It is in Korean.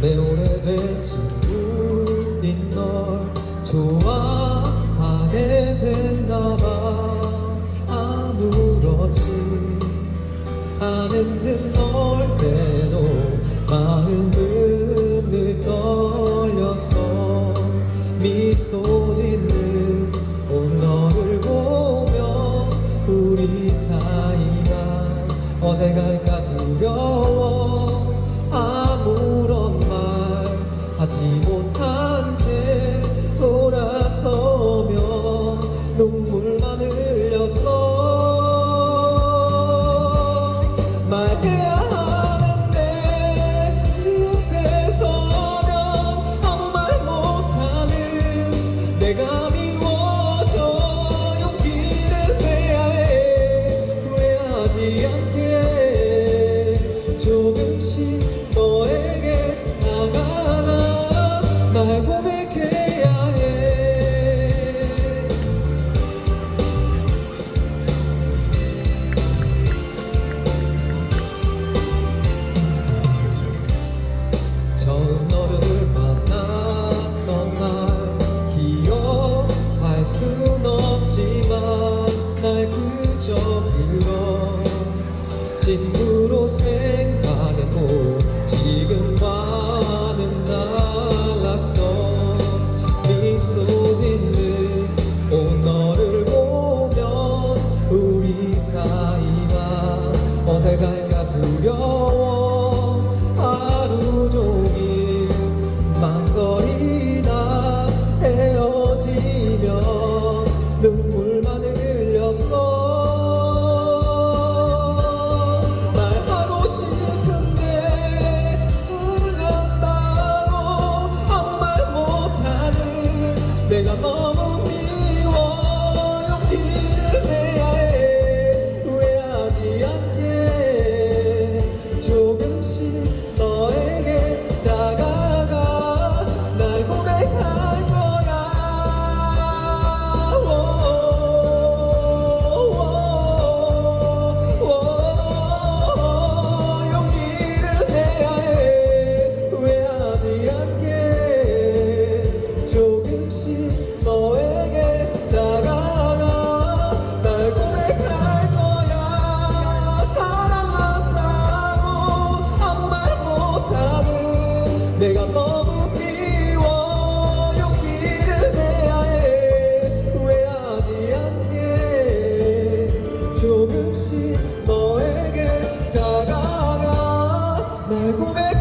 내 오래된 친구인 널 좋아하게 됐나봐. 아무렇지 않은 듯널 때로 마음은 늘 떨렸어 미소 짓는 오너를 보면 우리 사이가 어디 갈까 두려워. de 날 그저 그런 친구로 생각했고 지금 나는 달랐어. 네 미소 짓는 오너를 보면 우리 사이가 어색할까 두려워. 내가 너무 미워. 용기를 내야 해. 후회하지 않게. 조금씩 너에게 다가가. 날 고백